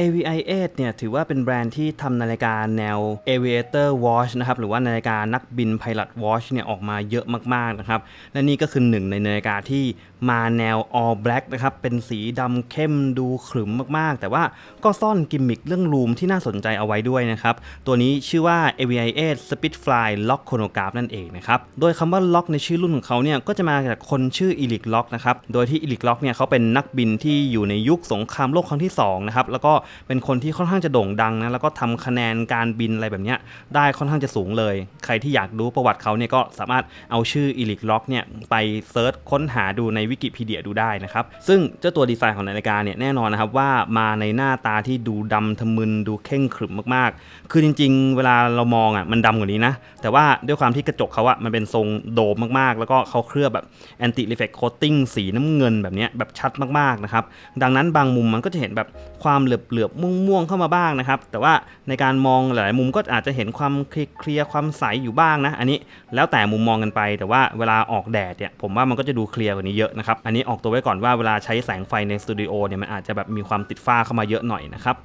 AVI 8เนี่ยถือว่าเป็นแบรนด์ที่ทำนาฬิกาแนว Aviator Watch นะครับหรือว่านาฬิกานักบิน Pilot Watch เนี่ยออกมาเยอะมากๆนะครับและนี่ก็คือหนึ่งในนาฬิกาที่มาแนว all black นะครับเป็นสีดำเข้มดูขรึมมากๆ แต่ว่าก็ซ่อนกิมมิคเรื่องรูมที่น่าสนใจเอาไว้ด้วยนะครับตัวนี้ชื่อว่า AVI 8 Spitfly Lock Chronograph นั่นเองนะครับโดยคำว่า Lock ในชื่อรุ่นของเขาเนี่ยก็จะมาจากคนชื่อ Elic Lock นะครับโดยที่ Elic Lock เนี่ยเขาเป็นนักบินที่อยู่ในยุคสงครามโลกครั้งที่สองนะครับแล้วก็เป็นคนที่ค่อนข้างจะโด่งดังนะแล้วก็ทำคะแนนการบินอะไรแบบนี้ได้ค่อนข้างจะสูงเลย ใครที่อยากรู้ประวัติเขาเนี่ยก็สามารถเอาชื่อ Elic Lock เนี่ยไปเซิร์ชค้นหาดูในวิกิพีเดียดูได้นะครับซึ่งเจ้าตัวดีไซน์ของนาฬิกาเนี่ยแน่นอนนะครับว่ามาในหน้าตาที่ดูดำทะมึนดูเข่งขรึมมากๆ คือจริง ๆ เวลาเรามองอะมันดำกว่านี้นะแต่ว่าด้วยความที่กระจกเขาอะมันเป็นทรงโดมมากๆ แล้วก็เขาเคลือบแบบ anti reflect coating สีน้ำเงินแบบนี้แบบชัดมากๆนะครับดังนั้นบางมุมมันก็จะเห็นแบบความเหลือบๆม่วงๆเข้ามาบ้างนะครับ แต่ว่าในการมองหลายมุมก็อาจจะเห็นความเคลียร์ความใสอยู่บ้างนะ อันนี้แล้วแต่มุมมองกันไป แต่ว่าเวลาออกแดดเนี่ยผมว่ามันก็จะดูเคลียร์กว่านี้เยอะนะครับ อันนี้ออกตัวไว้ก่อนว่าเวลาใช้แสงไฟในสตูดิโอเนี่ยมันอาจจะแบบมีความติดฝ้าเข้ามาเยอะหน่อยนะครับ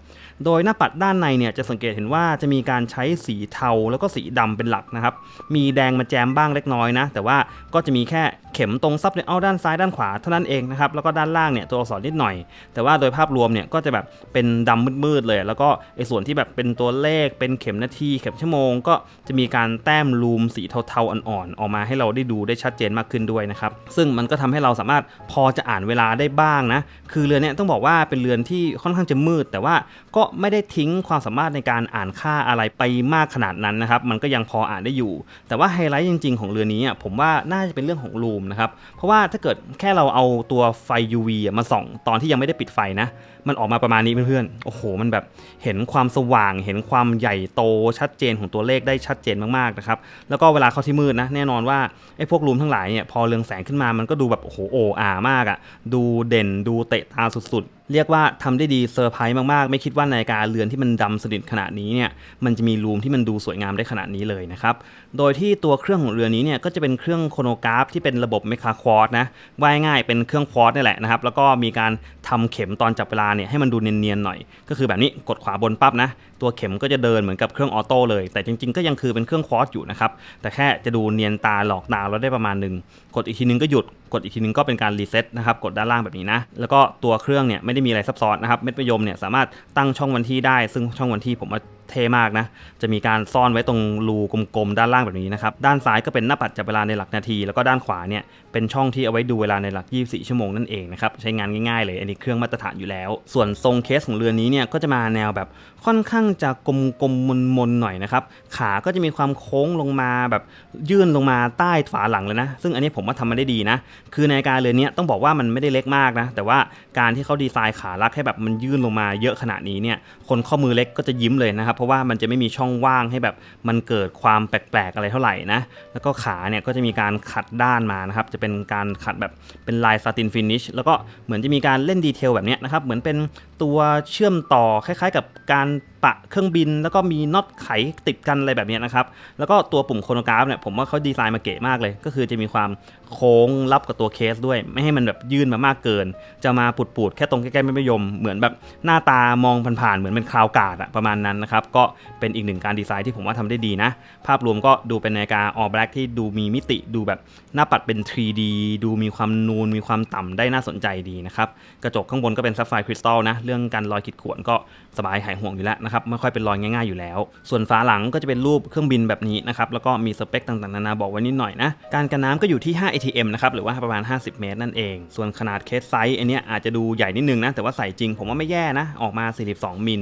โดยหน้าปัดด้านในเนี่ยจะสังเกตเห็นว่าจะมีการใช้สีเทาแล้วก็สีดำเป็นหลักนะครับ มีแดงมาแจมบ้างเล็กน้อยนะ แต่ว่าก็จะมีแค่เข็มตรงซับเนี่ยเอาด้านซ้ายด้านขวาเท่านั้นเองนะครับ แล้วก็ด้านล่างเนี่ยตัวอักษรนิดหน่อย แต่ว่าโดยภาพรวมเนี่ยก็จะแบบเป็นดำมืดๆเลย แล้วก็ไอ้ส่วนที่แบบเป็นตัวเลข เป็นเข็มนาที เข็มชั่วโมง ก็จะมีการแต้มลูมสีเทาๆอ่อนๆออกมาให้เราได้ดูได้ชัดเจนมากขึ้นด้วยนะครับ ซึ่งมันก็ทำให้เราสามารถพอจะอ่านเวลาได้บ้างนะ คือเรือนเนี่ยต้องบอกว่าเป็นเรือนที่ค่อนข้างจะมืด แต่ว่าก็ไม่ได้ทิ้งความสามารถในการอ่านค่าอะไรไปมากขนาดนั้นนะครับ มันก็ยังพออ่านได้อยู่ แต่ว่าไฮไลท์จริง ๆ ของเรือนี้ผมว่าน่าจะเป็นเรื่องของลูมนะครับ เพราะว่าถ้าเกิดแค่เราเอาตัวไฟ UV มาส่อง ตอนที่ยังไม่ได้ปิดไฟนะ มันออกมาประมาณนี้เพื่อนๆ โอ้โห มันแบบเห็นความสว่าง เห็นความใหญ่โตชัดเจนของตัวเลขได้ชัดเจนมากๆนะครับ แล้วก็เวลาเข้าที่มืดนะ แน่นอนว่าไอ้พวกรูมทั้งหลายเนี่ยพอเรืองแสงขึ้นมา มันก็ดูแบบโอ้โหโอ้อามากอะ่ะ ดูเด่น ดูเตะตาสุดๆ เรียกว่าทำได้ดีเซอร์ไพรส์มากๆ ไม่คิดว่านาฬิกาเรือนที่มันดำสนิทขนาดนี้เนี่ยมันจะมีรูมที่มันดูสวยงามได้ขนาดนี้เลยนะครับโดยที่ตัวเครื่องของเรือนี้เนี่ยก็จะเป็นเครื่องโครโนกราฟที่เป็นระบบเมคาควอร์ดนะว่ายง่ายเป็นเครื่องควอร์ดนี่แหละนะครับแล้วก็มีการทำเข็มตอนจับเวลาเนี่ยให้มันดูเนียนๆหน่อย ก็คือแบบนี้กดขวาบนปั๊บนะตัวเข็มก็จะเดินเหมือนกับเครื่องออโต้เลย แต่จริงๆ ก็ยังคือเป็นเครื่องควอร์ดอยู่นะครับแต่แค่จะดูเนียนตาหลอกตาเราได้ประมาณหนึ่งกดอีกทีนึงก็หยุดกดอีกทีนึงก็เป็นการรีเซ็ตนะครับกดด้านล่างแบบนี้นะแล้วก็ตัวเครื่องเนี่ยไม่ได้มีอะไรซับซ้อนนะครับเม็ดมะยมเนี่ยสามารถตั้งช่องวันที่ได้ ซึ่งช่องวันที่ผมว่า เท่มากนะ จะมีการซ่อนไว้ตรงรูกลมๆด้านล่างแบบนี้นะครับ ด้านซ้ายก็เป็นหน้าปัดจับเวลาในหลักนาที แล้วก็ด้านขวาเนี่ยเป็นช่องที่เอาไว้ดูเวลาในหลัก 24 ชั่วโมงนั่นเองนะครับ ใช้งานง่ายๆเลย อันนี้เครื่องมาตรฐานอยู่แล้ว ส่วนทรงเคสของเรือนนี้เนี่ยก็จะมาแนวแบบค่อนข้างจะกลมๆมนๆหน่อยนะครับ ขาก็จะมีความโค้งลงมาแบบยื่นลงมาใต้ฝาหลังเลยนะ ซึ่งอันนี้ผมว่าทำมาได้ดีนะ คือในการเรือนนี้ต้องบอกว่ามันไม่ได้เล็กมากนะ แต่ว่าการที่เขาดีไซน์ขาลักให้แบบมันยื่นลงมาเยอะขนาดนี้เนี่ย คนข้อมือเล็กก็จะยิ้มเลยนะครับเพราะว่ามันจะไม่มีช่องว่างให้แบบมันเกิดความแปลกๆอะไรเท่าไหร่นะแล้วก็ขาเนี่ยก็จะมีการขัดด้านมานะครับจะเป็นการขัดแบบเป็นลายซาตินฟินิชแล้วก็เหมือนจะมีการเล่นดีเทลแบบนี้นะครับเหมือนเป็นตัวเชื่อมต่อคล้ายๆ กับการปะเครื่องบิน แล้วก็มีน็อตไขติดกันอะไรแบบนี้นะครับแล้วก็ตัวปุ่มโครโนกราฟเนี่ยผมว่าเขาดีไซน์มาเก๋มากเลย ก็คือจะมีความโค้งรับกับตัวเคสด้วย ไม่ให้มันแบบยื่นมามากเกิน จะมาปูดๆแค่ตรงใกล้ๆไม่มะยมเหมือนแบบหน้าตามองผ่านๆเหมือนเป็นคลาวกาดอะประมาณนั้นนะครับก็เป็นอีกหนึ่งการดีไซน์ที่ผมว่าทำได้ดีนะ ภาพรวมก็ดูเป็นนาฬิกาออ l แบล็กที่ดูมีมิติดูแบบหน้าปัดเป็น 3D ดูมีความนูนมีความต่ำได้น่าสนใจดีนะครับ กระจกข้างบนก็เป็นซัฟไฟคริสตัลนะ เรื่องการรอยขีดข่วนก็สบายหายห่วงอยู่แล้วนะครับ ไม่ค่อยเป็นรอยง่ายๆอยู่แล้ว ส่วนฝาหลังก็จะเป็นรูปเครื่องบินแบบนี้นะครับ แล้วก็มีสเปคต่างๆนานาบอกไว้นิดหน่อยนะ การกันน้ำก็อยู่ที่ 5 ATM นะครับ หรือว่าประมาณ 50 เมตรนั่นเอง ส่วนขนาดเคสไซส์อันเนี้ยอาจจะดูใหญ่นิดนึงนะ แต่ว่าใส่จริงผมว่าไม่แย่นะ ออกมา 42 มิล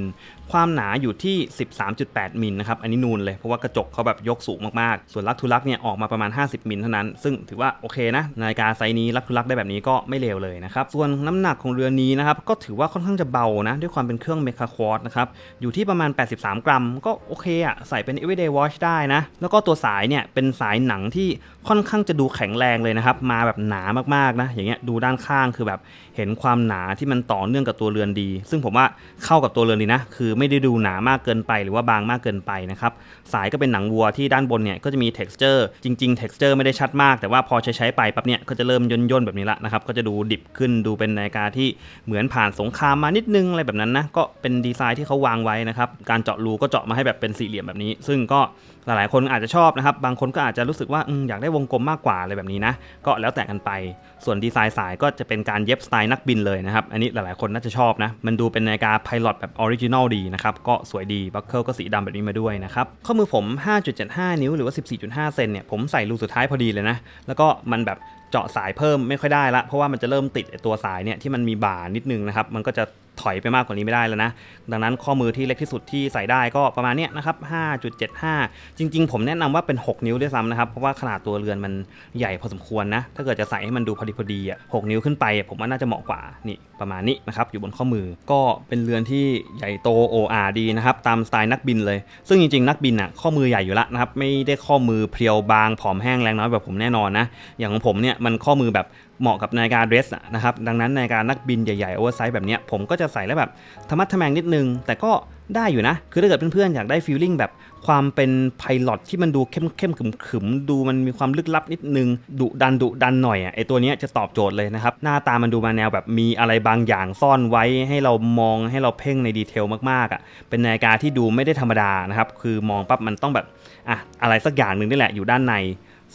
ความหนาอยู่ที่13.8มิลนะครับอันนี้นูนเลยเพราะว่ากระจกเขาแบบยกสูงมากๆ ส่วนลักทุลักเนี่ยออกมาประมาณ 50 มิลเท่านั้น ซึ่งถือว่าโอเคนะนาฬิกาไซส์นี้ลักทุลักได้แบบนี้ก็ไม่เลวเลยนะครับส่วนน้ำหนักของเรือนนี้นะครับก็ถือว่าค่อนข้างจะเบานะด้วยความเป็นเครื่องเมคาควอร์ดนะครับอยู่ที่ประมาณ 83 กรัม ก็โอเคอะใส่เป็น everyday watch ได้นะแล้วก็ตัวสายเนี่ยเป็นสายหนังที่ค่อนข้างจะดูแข็งแรงเลยนะครับมาแบบหนามากๆนะอย่างเงี้ยดูด้านข้างคือแบบเห็นความหนาที่มันต่อเนื่องกับตัวเรือนดี ซึ่งผมว่าเข้ากับตัวเรือนดีนะคือไม่ได้ดูหนามากเกินไปหรือว่าบางมากเกินไปนะครับสายก็เป็นหนังวัวที่ด้านบนเนี่ยก็จะมี texture จริง ๆ texture ไม่ได้ชัดมาก แต่ว่าพอใช้ใช้ไปปั๊บเนี่ยก็จะเริ่มย่นๆแบบนี้ละนะครับก็จะดูดิบขึ้นดูเป็นนาฬิกาที่เหมือนผ่านสงครามมานิดนึงอะไรแบบนั้นนะก็เป็นดีไซน์ที่เขาวางไว้นะครับการเจาะรูก็เจาะมาให้แบบเป็นสี่เหลี่ยมแบบนี้ ซึ่งก็หลายๆ คนอาจจะชอบนะครับ บางคนก็อาจจะรู้สึกว่าออยากได้วงกลมมากกว่าอะไรแบบนี้นะ ก็แล้วแต่กันไป ส่วนดีไซน์สายก็จะเป็นการเย็บสไตล์นักบินเลยนะครับ อันนี้หลายๆ คนน่าจะชอบนะ มันดูเป็นนาฬิกาไพลอตแบบออริจินอลดีนะครับ ก็สวยดีบัคเกิลก็สีดำแบบนี้มาด้วยนะครับ ข้อมือผม 5.75 นิ้วหรือว่า 14.5 เซนเนี่ย ผมใส่รูสุดท้ายพอดีเลยนะ แล้วก็มันแบบเจาะสายเพิ่มไม่ค่อยได้ละ เพราะว่ามันจะเริ่มติดตัวสายเนี่ยที่มันมีบ่านิดนึงนะครับ มันก็จะถอยไปมากกว่านี้ไม่ได้แล้วนะ ดังนั้นข้อมือที่เล็กที่สุดที่ใส่ได้ก็ประมาณนี้นะครับ 5.75 จริง ๆ ผมแนะนำว่าเป็น 6 นิ้วด้วยซ้ำนะครับ เพราะว่าขนาดตัวเรือนมันใหญ่พอสมควรนะ ถ้าเกิดจะใส่ให้มันดูพอดีพอดีอะ6นิ้วขึ้นไป ผมว่าน่าจะเหมาะกว่า นี่ประมาณนี้นะครับ อยู่บนข้อมือ ก็เป็นเรือนที่ใหญ่โต OR ดีนะครับ ตามสไตล์นักบินเลย ซึ่งจริง ๆ นักบินอะข้อมือใหญ่อยู่แล้วนะครับ ไม่ได้ข้อมือเพรียวบางผอมแห้งแรงน้อยแบบผมแน่นอนนะ อย่างของผมเนี่ยมันข้อมือแบบเหมาะกับนาฬิกาเดรสนะครับ ดังนั้นนาฬิกานักบินใหญ่ๆโอเวอร์ไซส์แบบเนี้ยผมก็จะใส่แล้วแบบธรรมะทแมงนิดนึง แต่ก็ได้อยู่นะ คือถ้าเกิดเพื่อนๆอยากได้ฟีลลิ่งแบบความเป็นไพลอตที่มันดูเข้มเข้มๆขึมๆดูมันมีความลึกลับนิดนึงดุดันดุดันหน่อยอะไอตัวนี้จะตอบโจทย์เลยนะครับ หน้าตามันดูมาแนวแบบมีอะไรบางอย่างซ่อนไว้ให้เรามองให้เราเพ่งในดีเทลมากๆอะเป็นนาฬิกาที่ดูไม่ได้ธรรมดานะครับ คือมองปั๊บมันต้องแบบอะอะไรสักอย่างหนึ่งนี่แหละอยู่ด้านใน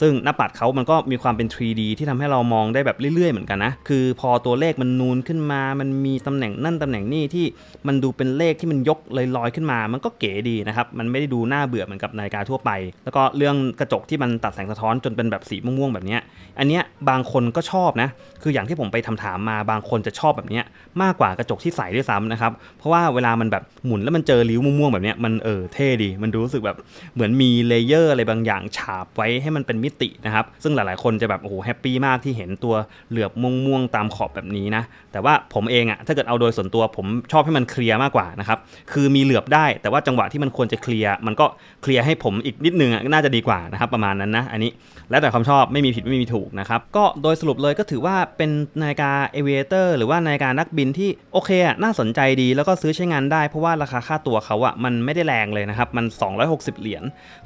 ซึ่งหน้าปัดเขามันก็มีความเป็น 3D ที่ทำให้เรามองได้แบบเรื่อยๆ เหมือนกันนะ คือพอตัวเลขมันนูนขึ้นมา มันมีตำแหน่งนั่นตำแหน่งนี่ที่มันดูเป็นเลขที่มันยกลอยๆขึ้นมา มันก็เก๋ดีนะครับ มันไม่ได้ดูน่าเบื่อเหมือนกับนาฬิกาทั่วไป แล้วก็เรื่องกระจกที่มันตัดแสงสะท้อนจนเป็นแบบสีม่วงๆแบบนี้อันเนี้ยบางคนก็ชอบนะ คืออย่างที่ผมไปทำถามมาบางคนจะชอบแบบนี้มากกว่ากระจกที่ใสด้วยซ้ำนะครับ เพราะว่าเวลามันแบบหมุนแล้วมันเจอริ้วม่วงๆแบบนี้มันเออเท่ดี มันดูรู้สึกแบบเหมือนมีเลเยอร์อะไรบางอย่างฉาบไว้ให้มันเป็นมิตินะครับ ซึ่งหลายๆ คนจะแบบโอ้โหแฮปปี้มากที่เห็นตัวเหลือบม่วงๆตามขอบแบบนี้นะ แต่ว่าผมเองอะถ้าเกิดเอาโดยส่วนตัวผมชอบให้มันเคลียร์มากกว่านะครับ คือมีเหลือบได้ แต่ว่าจังหวะที่มันควรจะเคลียร์มันก็เคลียร์ให้ผมอีกนิดนึงอะน่าจะดีกว่านะครับประมาณนั้นนะอันนี้แล้วแต่ความชอบไม่มีผิดไม่มีถูกนะครับก็โดยสรุปเลยก็ถือว่าเป็นนาฬิกาเอเวเตอร์หรือว่านาฬิกานักบินที่โอเคอะน่าสนใจดีแล้วก็ซื้อใช้งานได้เพราะว่าราคาค่าตัวเขาอะมันไม่ได้แรงเลยนะครับมัน 260 เหรียญ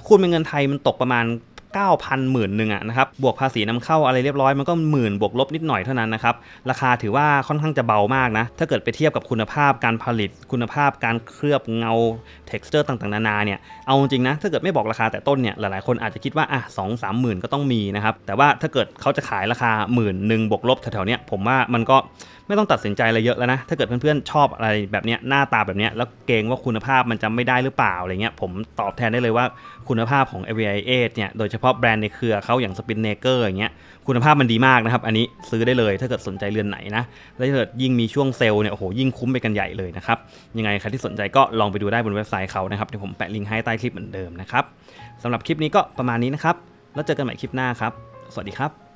คูณเป็นเงินไทยมันตกประมาณ 9,000หมื่นหนึ่งอะนะครับบวกภาษีนำเข้าอะไรเรียบร้อยมันก็หมื่นบวกลบนิดหน่อยเท่านั้นนะครับราคาถือว่าค่อนข้างจะเบามากนะถ้าเกิดไปเทียบกับคุณภาพการผลิต คุณภาพการเคลือบเงา texture ต่างๆนานาเนี่ยเอาจริงนะถ้าเกิดไม่บอกราคาแต่ต้นเนี่ยหลายๆคนอาจจะคิดว่าอะสองสามหมื่นก็ต้องมีนะครับแต่ว่าถ้าเกิดเขาจะขายราคาหมื่นหนึ่งบวกลบแถวๆเนี้ยผมว่ามันก็ ไม่ต้องตัดสินใจอะไรเยอะแล้วนะ ถ้าเกิดเพื่อนๆชอบอะไรแบบนี้หน้าตาแบบนี้แล้วเกรงว่าคุณภาพมันจะไม่ได้หรือเปล่าอะไรเงี้ยผมตอบแทนได้เลยว่าคุณภาพของ AVI 8เนี่ยโดยเฉพาะแบรนด์ในเครือเขาอย่าง Spin n a k e r อย่างเงี้ยคุณภาพมันดีมากนะครับ อันนี้ซื้อได้เลยถ้าเกิดสนใจเรือนไหนนะแล้วถ้าเกิดยิ่งมีช่วงเซลล์เนี่ยโอ้โหยิ่งคุ้มไปกันใหญ่เลยนะครับยังไงใครที่สนใจก็ลองไปดูได้บนเว็บไซต์เขานะครับเดี๋ยวผมแปะลิงก์ให้ใต้คลิปเหมือนเดิมนะครับสำหรับคลิปนี้ก็ประมาณนี้นะครับแล้วเจอกันใหม่คลิปหน้าครับ สวัสดีครับ